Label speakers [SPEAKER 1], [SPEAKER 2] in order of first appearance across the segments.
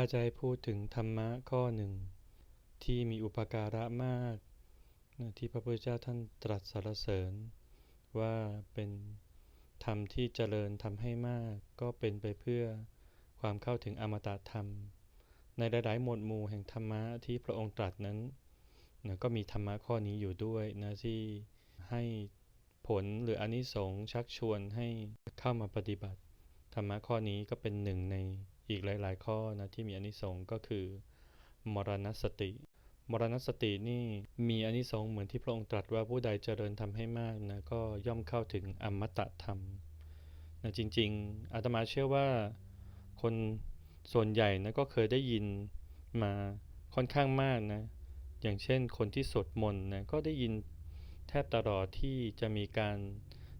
[SPEAKER 1] ถ้าจะให้พูดถึงธรรมะข้อหนึ่ง ที่มีอุปการะมากนะที่พระพุทธเจ้าท่านตรัสสรรเสริญ ว่าเป็นธรรมที่เจริญทำให้มาก ก็เป็นไปเพื่อความเข้าถึงอมตะธรรม ในหลายๆหมวดหมู่แห่งธรรมะที่พระองค์ตรัสนั้นนะก็มีธรรมะข้อนี้อยู่ด้วยนะที่ให้ผลหรืออนิสงส์ชักชวนให้เข้ามาปฏิบัติ ธรรมะข้อนี้ก็เป็นหนึ่งใน อีกหลาย ๆ ข้อนะที่มีอนิสงส์ก็คือ มรณสติ มรณสตินี่มีอนิสงส์เหมือนที่พระองค์ตรัสว่าผู้ใดเจริญทำให้มากนะก็ย่อมเข้าถึงอมตะธรรมนะจริง ๆ อาตมาเชื่อว่าคนส่วนใหญ่นะก็เคยได้ยินมาค่อนข้างมากนะ อย่างเช่นคนที่สวดมนต์นะก็ได้ยินแทบตลอดที่จะมีการ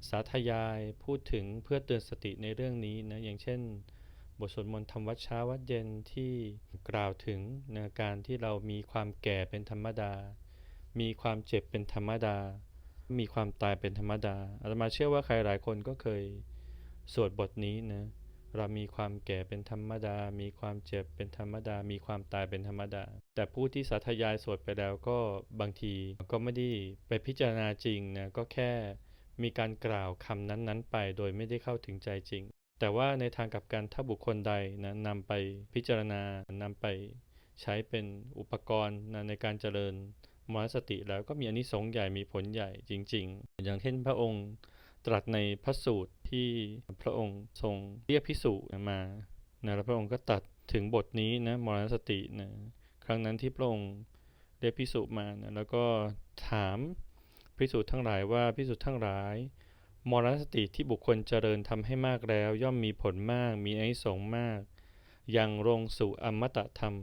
[SPEAKER 1] สาธยายพูดถึงเพื่อเตือนสติในเรื่องนี้นะ อย่างเช่น บทสวดมนต์ทำวัดเช้าวัดเย็นที่กล่าวถึงนะการที่เรามีความแก่เป็นธรรมดา มีความเจ็บเป็นธรรมดา มีความตายเป็นธรรมดาอาตมาเชื่อว่าใครหลายคนก็เคยสวดบทนี้นะเรามีความแก่เป็นธรรมดา มีความเจ็บเป็นธรรมดา มีความตายเป็นธรรมดา แต่ผู้ที่สาธยายสวดไปแล้วก็บางทีก็ไม่ได้ไปพิจารณาจริงนะก็แค่มีการกล่าวคำนั้นๆ ไปโดยไม่ได้เข้าถึงใจจริง แต่ว่าในทางกับกันถ้าบุคคลใดนะนำไปพิจารณานำไปใช้เป็นอุปกรณ์นะในการเจริญมรสติแล้วก็มีอนิสงส์ใหญ่มีผลใหญ่จริง ๆ อย่างเช่นพระองค์ตรัสในพระสูตรที่พระองค์ทรงเรียกพิสุมานะแล้วพระองค์ก็ตัดถึงบทนี้นะมรณสตินะครั้งนั้นที่พระองค์เรียกพิสุมานะแล้วก็ถามพิสุทั้งหลายว่าพิสุทั้งหลาย มรณสติที่บุคคลเจริญทำให้มากแล้ว ย่อมมีผลมาก มีอนิสงส์มากยังลงสู่อมตะธรรม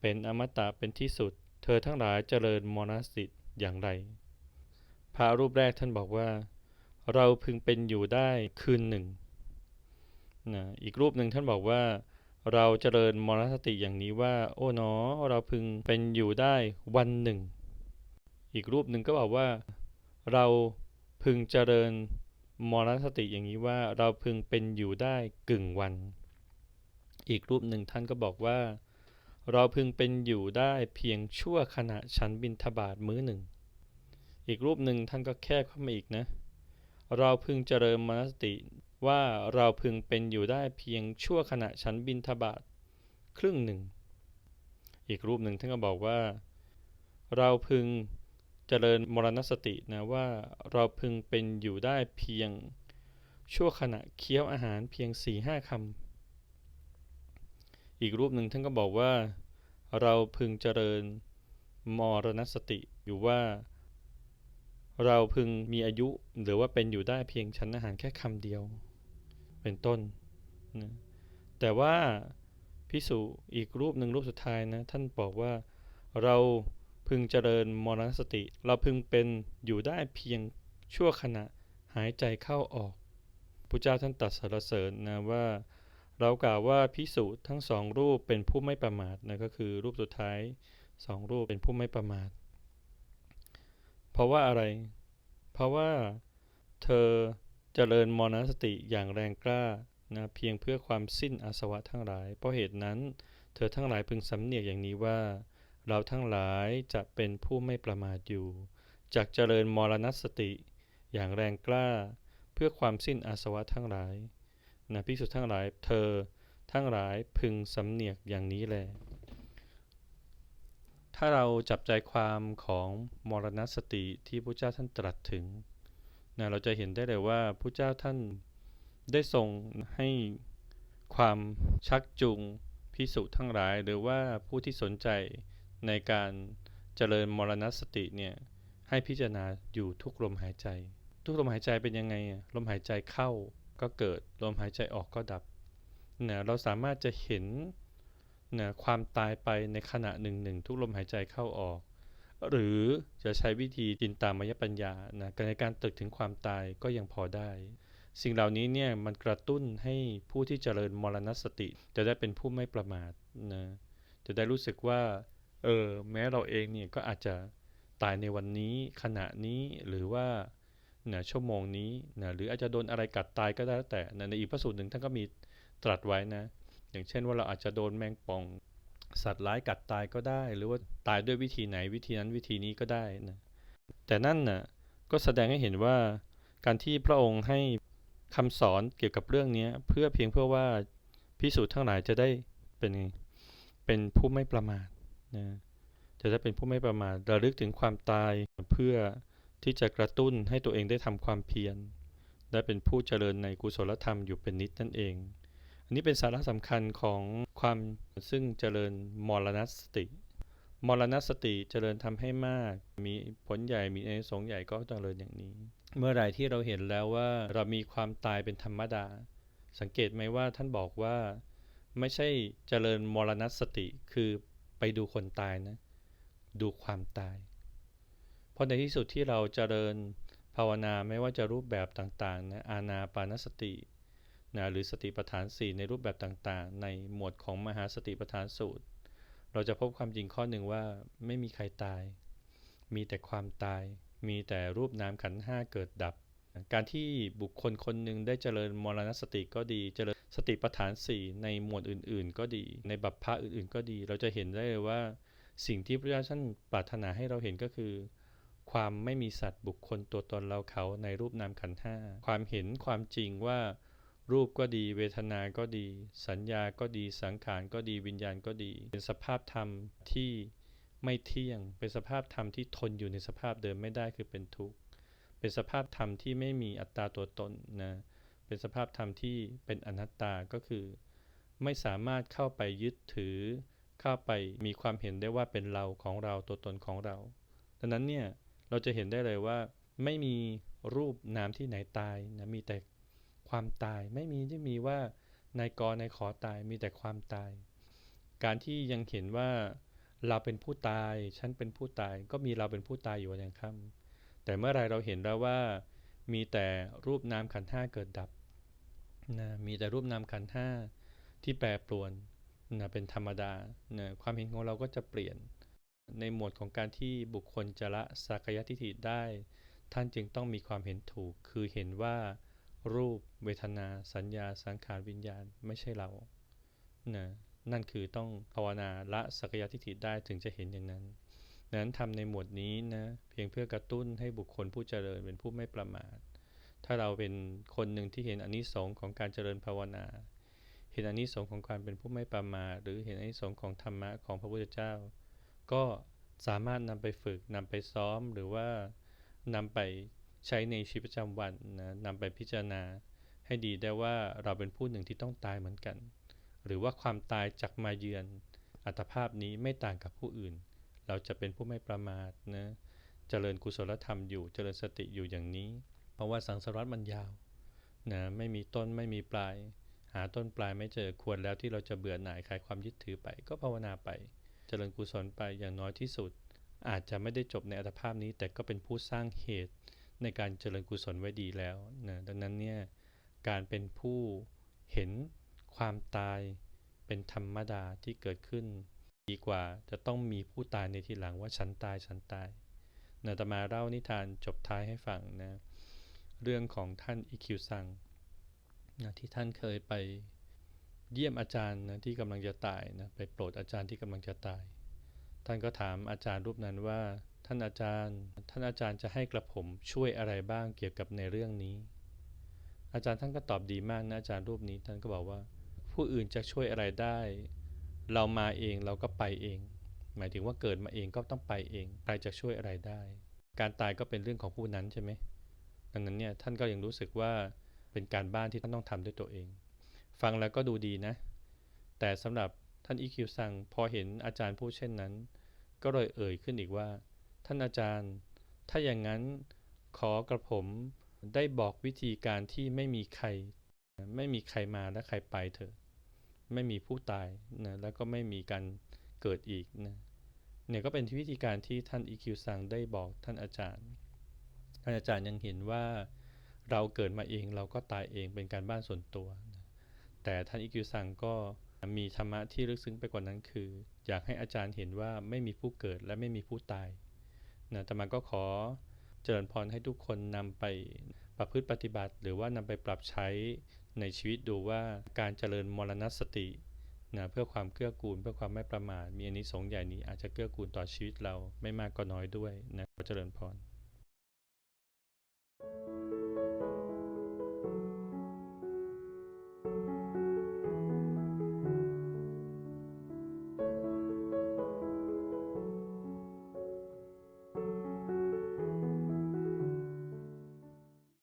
[SPEAKER 1] เป็นอมตะเป็นที่สุด เธอทั้งหลายเจริญมรณสติอย่างไร พระรูปแรกท่านบอกว่า เราพึงเป็นอยู่ได้คืนหนึ่งนะอีกรูปหนึ่งท่านบอกว่า เราเจริญมรณสติอย่างนี้ว่า โอ้หนอเราพึงเป็นอยู่ได้วันหนึ่ง อีกรูปหนึ่งก็บอกว่า เราพึงเจริญ มรณสติอย่างนี้ว่าเราพึงเป็นอยู่ได้กึ่งวัน อีกรูปหนึ่งท่านก็บอกว่า เราพึงเป็นอยู่ได้เพียงชั่วขณะฉันบินทบาทมื้อหนึ่ง อีกรูปหนึ่งท่านก็แค่เข้ามาอีกนะ เราพึงเจริญมนสติว่าเราพึงเป็นอยู่ได้เพียงชั่วขณะฉันบินทบาทครึ่งหนึ่ง อีกรูปหนึ่งท่านก็บอกว่า เราพึง จริญมรณสตินะว่าเราพึงเป็นอยู่ได้เพียงชั่วขณะเคี้ยวอาหารเพียงสี่ห้าคำอีกรูปหนึ่งท่านก็บอกว่า เราพึงเจริญมรณสติอยู่ว่า เราพึงมีอายุหรือว่าเป็นอยู่ได้เพียงชั้นอาหารแค่คำเดียว เป็นต้นนะแต่ว่าพิสูอีกรูปหนึ่งรูปสุดท้ายนะท่านบอกว่าเรา พึงเจริญมรณสติ เราพึงเป็นอยู่ได้เพียงชั่วขณะหายใจเข้าออกพระเจ้าท่านตรัสสรรเสริญนะว่า เรากล่าวว่าพิสูจทั้งสองรูปเป็นผู้ไม่ประมาทนะก็คือรูปสุดท้ายสองรูปเป็นผู้ไม่ประมาท เพราะว่าอะไร เพราะว่าเธอเจริญมรณสติอย่างแรงกล้านะเพียงเพื่อความสิ้นอาสวะทั้งหลาย เพราะเหตุนั้น เธอทั้งหลายพึงสำเนียกอย่างนี้ว่า เราทั้งหลายจะเป็นผู้ไม่ประมาทอยู่จากเจริญมรณสติ อย่างแรงกล้าเพื่อความสิ้นอาสวะทั้งหลายนะพิสุทธ์ทั้งหลายเธอทั้งหลายพึงสำเนียกอย่างนี้แล ถ้าเราจับใจความของมรณสติที่พระเจ้าท่านตรัสถึงนะเราจะเห็นได้เลยว่าพระเจ้าท่านได้ทรงให้ความชักจูงพิสุทั้งหลาย หรือว่าผู้ที่สนใจ ในการเจริญมรณสติเนี่ยให้พิจารณาอยู่ทุกลมหายใจ ทุกลมหายใจเป็นยังไงลมหายใจเข้าก็เกิดลมหายใจออกก็ดับเนี่ยเราสามารถจะเห็นนะความตายไปในขณะหนึ่งหนึ่งทุกลมหายใจเข้าออก หรือจะใช้วิธีจินตามยปัญญานะในการตึกถึงความตายก็ยังพอได้ สิ่งเหล่านี้เนี่ยมันกระตุ้นให้ผู้ที่เจริญมรณสติ จะได้เป็นผู้ไม่ประมาทนะจะได้รู้สึกว่า เออแม้เราเองเนี่ยก็อาจจะตายในวันนี้ขณะนี้หรือว่านะชั่วโมงนี้นะหรืออาจจะโดนอะไรกัดตายก็ได้แต่ในอีกพระสูตรหนึ่งท่านก็มีตรัสไว้นะ อย่างเช่นว่าเราอาจจะโดนแมงป่องสัตว์ร้ายกัดตายก็ได้ หรือว่าตายด้วยวิธีไหนวิธีนั้นวิธีนี้ก็ได้นะแต่นั่นน่ะก็แสดงให้เห็นว่าการที่พระองค์ให้คำสอนเกี่ยวกับเรื่องนี้เพื่อเพียงเพื่อว่าพิสูจน์ทั้งหลายจะได้เป็นเป็นผู้ไม่ประมาท นะจะได้เป็นผู้ไม่ประมาทระลึกถึงความตายเพื่อที่จะกระตุ้นให้ตัวเองได้ทำความเพียรได้เป็นผู้เจริญในกุศลธรรมอยู่เป็นนิดนั่นเอง อันนี้เป็นสาระสำคัญของความซึ่งเจริญมรณสติ มรณสติเจริญทำให้มาก มีผลใหญ่มีอนิสงส์ใหญ่ก็เจริญอย่างนี้ เมื่อไหร่ที่เราเห็นแล้วว่าเรามีความตายเป็นธรรมดา สังเกตไหมว่าท่านบอกว่า ไม่ใช่เจริญมรณสติคือ ไปดูคนตายนะ ดูความตาย เพราะในที่สุดที่เราจเจริญภาวนาไม่ว่าจะรูปแบบต่างๆนะอาณาปานสตินะหรือสติปัฏฐานสี่ในรูปแบบต่างๆ ในหมวดของมหาสติปัฏฐานสูตร เราจะพบความจริงข้อหนึ่งว่าไม่มีใครตาย มีแต่ความตาย มีแต่รูปนามขันห้าเกิดดับ การที่บุคคลคนหนึ่งได้เจริญมรณสติก็ดี เจริญสติปัฏฐานสี่ในหมวดอื่น ๆ ก็ดี ในบัพพะอื่น ๆ ก็ดี เราจะเห็นได้เลยว่าสิ่งที่พระเจ้าท่านปรารถนาให้เราเห็นก็คือ ความไม่มีสัตว์บุคคลตัวตนเราเขาในรูปนามขันธ์ห้าความเห็นความจริงว่ารูปก็ดี เวทนาก็ดี สัญญาก็ดี สังขารก็ดี วิญญาณก็ดี เป็นสภาพธรรมที่ไม่เที่ยง เป็นสภาพธรรมที่ทนอยู่ในสภาพเดิมไม่ได้คือเป็นทุกข์ เป็นสภาพธรรมที่ไม่มีอัตตาตัวตนนะเป็นสภาพธรรมที่เป็นอนัตตาก็คือ ไม่สามารถเข้าไปยึดถือ เข้าไปมีความเห็นได้ว่าเป็นเราของเราตัวตนของเราดังนั้นเนี่ยเราจะเห็นได้เลยว่าไม่มีรูปนามที่ไหนตายนะมีแต่ความตายไม่มีที่มีว่านายกนายขอตายมีแต่ความตาย การที่ยังเห็นว่าเราเป็นผู้ตาย ฉันเป็นผู้ตาย ก็มีเราเป็นผู้ตายอยู่วันยังค่ำ แต่เมื่อไรเราเห็นแล้วว่า มีแต่รูปนามขันห้าเกิดดับนะมีแต่รูปนามขันห้าที่แปรปรวนนะเป็นธรรมดานะความเห็นของเราก็จะเปลี่ยน ในหมวดของการที่บุคคลจะละสักยทิฏฐิได้ ท่านจึงต้องมีความเห็นถูก คือเห็นว่ารูปเวทนา สัญญา สังขารวิญญาณไม่ใช่เรานะนั่นคือต้องภาวนาละสักยทิฏฐิได้ถึงจะเห็นอย่างนั้น นั้นทำในหมวดนี้นะเพียงเพื่อกระตุ้นให้บุคคลผู้เจริญเป็นผู้ไม่ประมาท ถ้าเราเป็นคนหนึ่งที่เห็นอนนิสงส์ของการเจริญภาวนา เห็นอนนิสงส์ของการเป็นผู้ไม่ประมาทหรือเห็นอนนิสงส์ของธรรมะของพระพุทธเจ้า ก็สามารถนำไปฝึกนำไปซ้อมหรือว่านำไปใช้ในชีวิตประจำวันนะนำไปพิจารณา ให้ดีได้ว่าเราเป็นผู้หนึ่งที่ต้องตายเหมือนกัน หรือว่าความตายจากมาเยือนอัตภาพนี้ไม่ต่างกับผู้อื่น เราจะเป็นผู้ไม่ประมาทนะเจริญกุศลธรรมอยู่เจริญสติอยู่อย่างนี้ เพราะว่าสังสารวัฏมันยาวนะไม่มีต้นไม่มีปลาย หาต้นปลายไม่เจอควรแล้วที่เราจะเบื่อหน่ายคลายความยึดถือไป ก็ภาวนาไปเจริญกุศลไปอย่างน้อยที่สุด อาจจะไม่ได้จบในอัตภาพนี้ แต่ก็เป็นผู้สร้างเหตุในการเจริญกุศลไว้ดีแล้วนะดังนั้นเนี่ยการเป็นผู้เห็นความตายเป็นธรรมดาที่เกิดขึ้น ดีกว่าจะต้องมีผู้ตายในทีหลังว่าฉันตายฉันตายนะตมาเล่านิทานจบท้ายให้ฟังนะ เรื่องของท่านอิคิวซังนะที่ท่านเคยไปเยี่ยมอาจารย์นะที่กำลังจะตายนะไปโปรดอาจารย์ที่กำลังจะตาย ท่านก็ถามอาจารย์รูปนั้นว่า ท่านอาจารย์ ท่านอาจารย์จะให้กระผมช่วยอะไรบ้างเกี่ยวกับในเรื่องนี้ อาจารย์ท่านก็ตอบดีมากนะอาจารย์รูปนี้ท่านก็บอกว่า ผู้อื่นจะช่วยอะไรได้ เรามาเองเราก็ไปเอง หมายถึงว่าเกิดมาเองก็ต้องไปเองใครจะช่วยอะไรได้ การตายก็เป็นเรื่องของผู้นั้นใช่ไหมดังนั้นเนี่ยท่านก็ยังรู้สึกว่าเป็นการบ้านที่ท่านต้องทำด้วยตัวเอง ฟังแล้วก็ดูดีนะ แต่สำหรับท่านอีคิวซังพอเห็นอาจารย์ผู้เช่นนั้น ก็เลยเอ่ยขึ้นอีกว่า ท่านอาจารย์ ถ้าอย่างนั้นขอกระผมได้บอกวิธีการที่ไม่มีใคร ไม่มีใครมาและใครไปเถอะ ไม่มีผู้ตายนะแล้วก็ไม่มีการเกิดอีกนะเนี่ยก็เป็นวิธีการที่ท่านอีคิวซังได้บอกท่านอาจารย์ ท่านอาจารย์ยังเห็นว่าเราเกิดมาเองเราก็ตายเองเป็นการบ้านส่วนตัวนะแต่ท่านอีคิวซังก็มีธรรมะที่ลึกซึ้งไปกว่านั้นคือ อยากให้อาจารย์เห็นว่าไม่มีผู้เกิดและไม่มีผู้ตายนะแต่มาก็ขอเจริญพรให้ทุกคนนำไป ประพฤติปฏิบัติหรือว่านำไปปรับใช้ในชีวิตดูว่าการเจริญมรณสตินะเพื่อความเกื้อกูลเพื่อความไม่ประมาทมีอันนี้สงใหญ่นี้อาจจะเกื้อกูลต่อชีวิตเราไม่มากก็น้อยด้วยนะเจริญพร